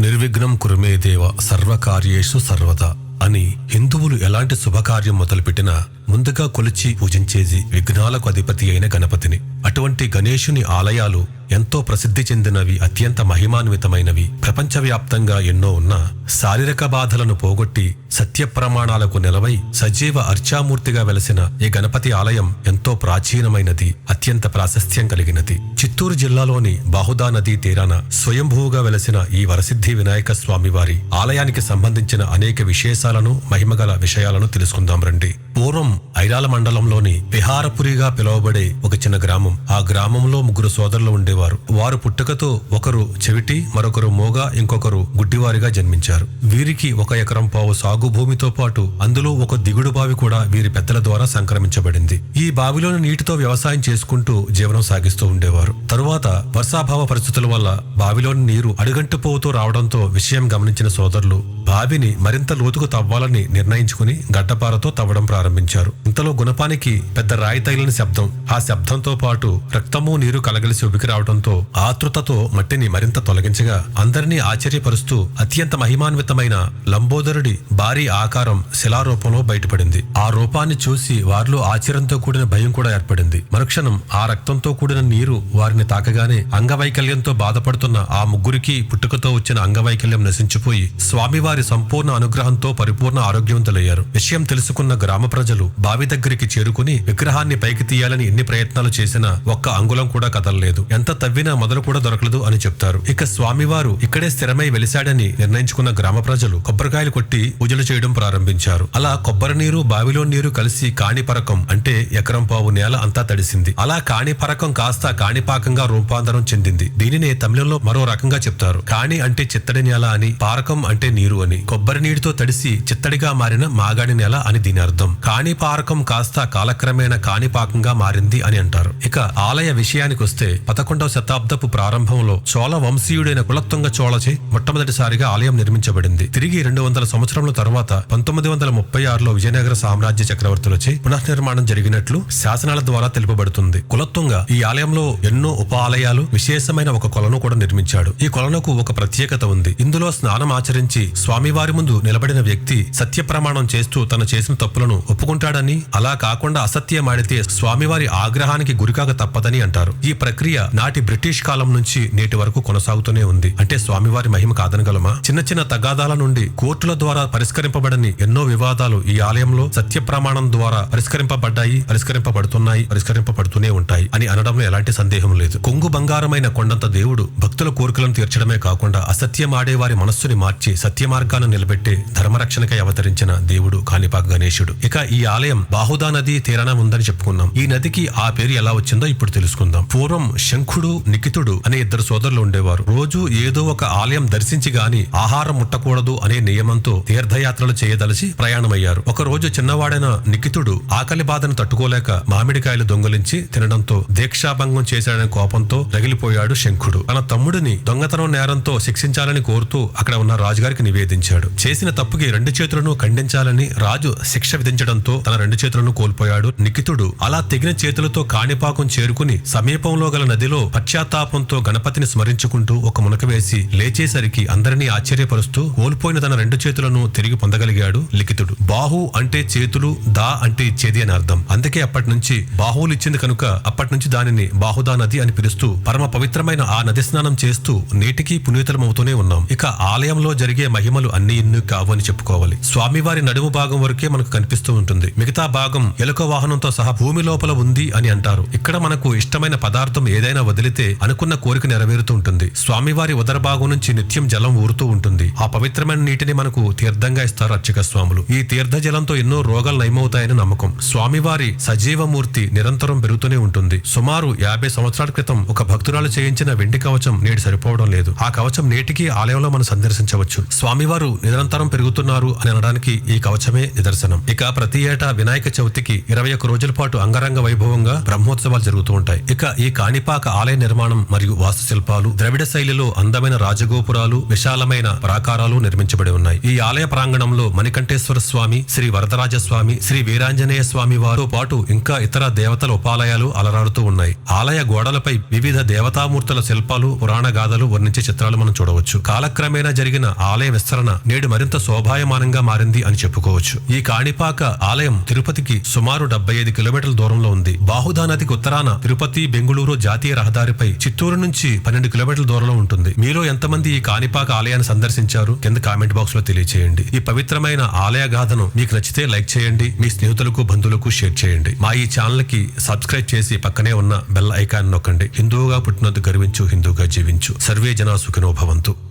నిర్విఘ్నం కురుమే దేవ సర్వకార్యేషు సర్వదా అని హిందువులు ఎలాంటి శుభకార్యం మొదలుపెట్టినా ముందుగా కొలిచి పూజించేది విఘ్నాలకు అధిపతి అయిన గణపతిని. అటువంటి గణేశుని ఆలయాలు ఎంతో ప్రసిద్ధి చెందినవి అత్యంత మహిమాన్వితమైనవి. ప్రపంచవ్యాప్తంగా ఎన్నో ఉన్నా శారీరక బాధలను పోగొట్టి సత్య ప్రమాణాలకు నిలవై సజీవ అర్చామూర్తిగా వెలసిన ఈ గణపతి ఆలయం ఎంతో ప్రాచీనమైనది అత్యంత ప్రాశస్త్యం కలిగినది. చిత్తూరు జిల్లాలోని బాహుదా నదీ తీరాన స్వయంభూగా వెలసిన ఈ వరసిద్ధి వినాయక స్వామి వారి ఆలయానికి సంబంధించిన అనేక విశేషాలను మహిమగల విషయాలను తెలుసుకుందాం రండి. పూర్వం ఐరాల మండలంలోని విహారపురిగా పిలువబడే ఒక చిన్న గ్రామం. ఆ గ్రామంలో ముగ్గురు సోదరులు ఉండేవారు. వారు పుట్టుకతో ఒకరు చెవిటి మరొకరు మోగ ఇంకొకరు గుడ్డివారిగా జన్మించారు. వీరికి ఒక ఎకరం పావు సాగు భూమితో పాటు అందులో ఒక దిగుడు బావి కూడా వీరి పెద్దల ద్వారా సంక్రమించబడింది. ఈ బావిలోని నీటితో వ్యవసాయం చేసుకుంటూ జీవనం సాగిస్తూ ఉండేవారు. తరువాత వర్షాభావ పరిస్థితుల వల్ల బావిలోని నీరు అడుగంటిపోతూ రావడంతో విషయం గమనించిన సోదరులు బావిని మరింత లోతుకు తవ్వాలని నిర్ణయించుకుని గడ్డపారతో తవ్వడం ప్రారంభించారు. ఇంతలో గుణపానికి పెద్ద రాయి తగిలిన శబ్దం ఆ శబ్దంతో పాటు రక్తము నీరు కలగలిసి ఉబికి రావడంతో ఆతృతతో మట్టిని మరింత తొలగించగా అందరినీ ఆశ్చర్యపరుస్తూ అత్యంత మహిమాన్వితమైన లంబోదరుడి భారీ ఆకారం శిలారూపంలో బయటపడింది. ఆ రూపాన్ని చూసి వారిలో ఆశ్చర్యంతో కూడిన భయం కూడా ఏర్పడింది. మరుక్షణం ఆ రక్తంతో కూడిన నీరు వారిని తాకగానే అంగవైకల్యంతో బాధపడుతున్న ఆ ముగ్గురికి పుట్టుకతో వచ్చిన అంగవైకల్యం నశించిపోయి స్వామివారి సంపూర్ణ అనుగ్రహంతో పరిపూర్ణ ఆరోగ్యవంతులయ్యారు. విషయం తెలుసుకున్న గ్రామ ప్రజలు బావి దగ్గరికి చేరుకుని విగ్రహాన్ని పైకి తీయాలని ఎన్ని ప్రయత్నాలు చేసినా ఒక్క అంగుళం కూడా కదలలేదు. ఎంత తవ్వినా మొదలు కూడా దొరకలేదు అని చెప్తారు. ఇక స్వామివారు ఇక్కడే స్థిరమై వెలిశాడని నిర్ణయించుకున్న గ్రామ ప్రజలు కొబ్బరికాయలు కొట్టి పూజలు చేయడం ప్రారంభించారు. అలా కొబ్బరి నీరు బావిలో నీరు కలిసి కాణిపరకం అంటే ఎకరం పావు నేల అంతా తడిసింది. అలా కాణిపరకం కాస్త కాణిపాకంగా రూపాంతరం చెందింది. దీనినే తమిళంలో మరో రకంగా చెప్తారు. కాణి అంటే చిత్తడి నేల అని పారకం అంటే నీరు అని. కొబ్బరి నీటితో తడిసి చిత్తడిగా మారిన మాగాడి నేల అని దీని అర్థం. కాణిపారకం కాస్త కాలక్రమేణా కాణిపాకంగా మారింది అని అంటారు. ఇక ఆలయ విషయానికి వస్తే పదకొండవ శతాబ్దపు ప్రారంభంలో చోళ వంశీయుడైన కులత్తుంగ చోళచే మొట్టమొదటిసారిగా ఆలయం నిర్మించబడింది. తిరిగి రెండు వందల సంవత్సరముల తర్వాత పంతొమ్మిది వందల ముప్పై ఆరులో విజయనగర సామ్రాజ్య చక్రవర్తులచే పునర్నిర్మాణం జరిగినట్లు శాసనాల ద్వారా తెలుపబడుతుంది. కులత్తుంగ ఈ ఆలయంలో ఎన్నో ఉప ఆలయాలు విశేషమైన ఒక కొలను కూడా నిర్మించాడు. ఈ కొలనుకు ఒక ప్రత్యేకత ఉంది. ఇందులో స్నానం ఆచరించి స్వామివారి ముందు నిలబడిన వ్యక్తి సత్య ప్రమాణం చేస్తూ తను చేసిన తప్పులను ఒప్పుకుంటాడని అలా కాకుండా అసత్యం ఆడితే స్వామివారి ఆగ్రహానికి గురికాక తప్పదని అంటారు. ఈ ప్రక్రియ నాటి బ్రిటిష్ కాలం నుంచి నేటి వరకు కొనసాగుతూనే ఉంది. అంటే స్వామివారి మహిమ కాదనగలమా? చిన్న చిన్న తగాదాల నుండి కోర్టుల ద్వారా పరిష్కరింపబడని ఎన్నో వివాదాలు ఈ ఆలయంలో సత్య ప్రమాణం ద్వారా పరిష్కరింపబడ్డాయి పరిష్కరింపబడుతున్నాయి పరిష్కరింపబడుతూనే ఉంటాయి అని అనడంలో ఎలాంటి సందేహం లేదు. కొంగు బంగారు అపారమైన కొండంత దేవుడు భక్తుల కోరికలను తీర్చడమే కాకుండా అసత్యం ఆడేవారి మనస్సుని మార్చి సత్య మార్గాన్ని నిలబెట్టే ధర్మరక్షణకై అవతరించిన దేవుడు కాణిపాక గణేశుడు. ఇక ఈ ఆలయం బాహుదా నది తీరాన ఉందని చెప్పుకున్నాం. ఈ నదికి ఆ పేరు ఎలా వచ్చిందో ఇప్పుడు తెలుసుకుందాం. పూర్వం శంఖుడు నిఖితుడు అనే ఇద్దరు సోదరులు ఉండేవారు. రోజు ఏదో ఒక ఆలయం దర్శించి గాని ఆహారం ముట్టకూడదు అనే నియమంతో తీర్థయాత్రలు చేయదలిచి ప్రయాణమయ్యారు. ఒక రోజు చిన్నవాడైన నిఖితుడు ఆకలి బాధను తట్టుకోలేక మామిడికాయలు దొంగలించి తినడంతో దీక్షాభంగం చేశాడనే కోపంతో రగిలిపోయాడు శంఖుడు. తన తమ్ముడిని దొంగతనం నేరంతో శిక్షించాలని కోరుతూ అక్కడ ఉన్న రాజుగారికి నివేదించాడు. చేసిన తప్పుకి రెండు చేతులను ఖండించాలని రాజు శిక్ష విధించడంతో తన రెండు చేతులను కోల్పోయాడు. నిఖితుడు అలా తెగిన చేతులతో కాణిపాకం చేరుకుని సమీపంలో గల నదిలో పశ్చాత్తాపంతో గణపతిని స్మరించుకుంటూ ఒక మునక వేసి లేచేసరికి అందరినీ ఆశ్చర్యపరుస్తూ కోల్పోయిన తన రెండు చేతులను తిరిగి పొందగలిగాడు లిఖితుడు. బాహు అంటే చేతులు దా అంటే ఇచ్చేది అని అర్థం. అందుకే అప్పటి నుంచి బాహువులు ఇచ్చింది కనుక అప్పటి నుంచి దానిని బాహుదా నది అని పిలుస్తూ పరమ పవిత్రమైన ఆ నది స్నానం చేస్తూ నేటికి పునీతలమవుతూనే ఉన్నాం. ఇక ఆలయంలో జరిగే మహిమలు అన్ని ఇన్ని కావు అని చెప్పుకోవాలి. స్వామివారి నడుము భాగం వరకే మనకు కనిపిస్తూ ఉంటుంది. మిగతా భాగం ఎలుక వాహనంతో సహా భూమి లోపల ఉంది అని అంటారు. ఇక్కడ మనకు ఇష్టమైన పదార్థం ఏదైనా వదిలితే అనుకున్న కోరిక నెరవేరుతూ ఉంటుంది. స్వామివారి ఉదర భాగం నుంచి నిత్యం జలం ఊరుతూ ఉంటుంది. ఆ పవిత్రమైన నీటిని మనకు తీర్థంగా ఇస్తారు అర్చక స్వాములు. ఈ తీర్థ జలంతో ఎన్నో రోగాలు నయమవుతాయని నమ్మకం. స్వామివారి సజీవమూర్తి నిరంతరం పెరుగుతూనే ఉంటుంది. సుమారు యాభై సంవత్సరాల క్రితం ఒక భక్తురాలు చేయించిన వెండి కవచం నేడు సరిపోవడం లేదు. ఆ కవచం నేటికి ఆలయంలో మనం సందర్శించవచ్చు. స్వామివారు నిరంతరం పెరుగుతున్నారు అని అనడానికి ఈ కవచమే నిదర్శనం. ఇక ప్రతి ఏటా వినాయక చవితికి ఇరవై ఒక్క రోజుల పాటు అంగరంగ వైభవంగా బ్రహ్మోత్సవాలు జరుగుతూ ఉంటాయి. ఇక ఈ కాణిపాక ఆలయ నిర్మాణం మరియు వాస్తుశిల్పాలు ద్రవిడ శైలిలో అందమైన రాజగోపురాలు విశాలమైన ప్రాకారాలు నిర్మించబడి ఉన్నాయి. ఈ ఆలయ ప్రాంగణంలో మణికంఠేశ్వర స్వామి శ్రీ వరదరాజ స్వామి శ్రీ వీరాంజనేయ స్వామి వారితో పాటు ఇంకా ఇతర దేవతల ఉపాలయాలు అలరాడుతూ ఉన్నాయి. ఆలయ గోడలపై వివిధ దేవతామూర్తుల శిల్పాలు పురాణ గాథలు వర్ణించే చిత్రాలు మనం చూడవచ్చు. కాలక్రమేణా జరిగిన ఆలయ విస్తరణ నేడు మరింత శోభాయమానంగా మారింది అని చెప్పుకోవచ్చు. ఈ కాణిపాక ఆలయం తిరుపతికి సుమారు డెబ్బై ఐదు కిలోమీటర్ల దూరంలో ఉంది. బాహుదా నదికి ఉత్తరాన తిరుపతి బెంగుళూరు జాతీయ రహదారిపై చిత్తూరు నుంచి పన్నెండు కిలోమీటర్ల దూరంలో ఉంటుంది. మీలో ఎంతమంది ఈ కాణిపాక ఆలయాన్ని సందర్శించారు? కింద కామెంట్ బాక్స్లో తెలియచేయండి. ఈ పవిత్రమైన ఆలయ గాథను మీకు నచ్చితే లైక్ చేయండి. మీ స్నేహితులకు బంధువులు బంధువులకు షేర్ చేయండి. మా ఈ ఛానల్కి సబ్స్క్రైబ్ చేసి పక్కనే ఉన్న బెల్ ఐకాన్ నొక్కండి. హిందువుగా పుట్టినందుకు గర్వించు హిందువుగా జీవించు. సర్వే జనా సుఖినోభవంతు